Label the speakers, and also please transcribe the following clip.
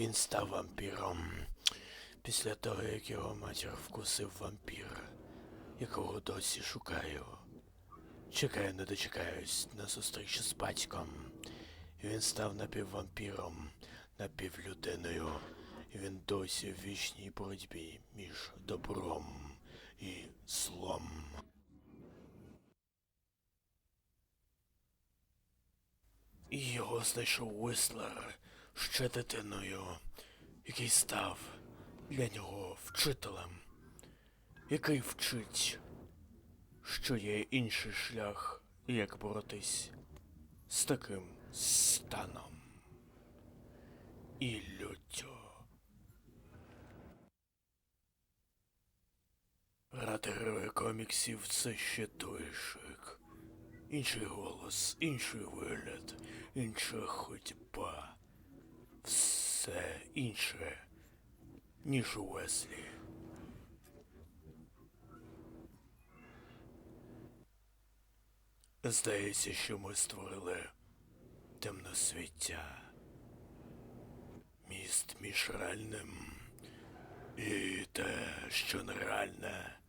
Speaker 1: Він став вампіром після того, як його матір вкусив вампір, якого досі шукаю. Чекаю, не дочекаюсь на зустріч з батьком. Він став напіввампіром, напівлюдиною. Він досі в вічній боротьбі між добром і злом. І його знайшов Уислер ще дитиною, який став для нього вчителем, який вчить, що є інший шлях, як боротись з таким станом і люттю. Ради героя коміксів це ще той шик. Інший голос, інший вигляд, інша ходьба. Все інше, ніж у Уеслі. Здається, що ми створили темносвіття. Міст між реальним і те, що нереальне.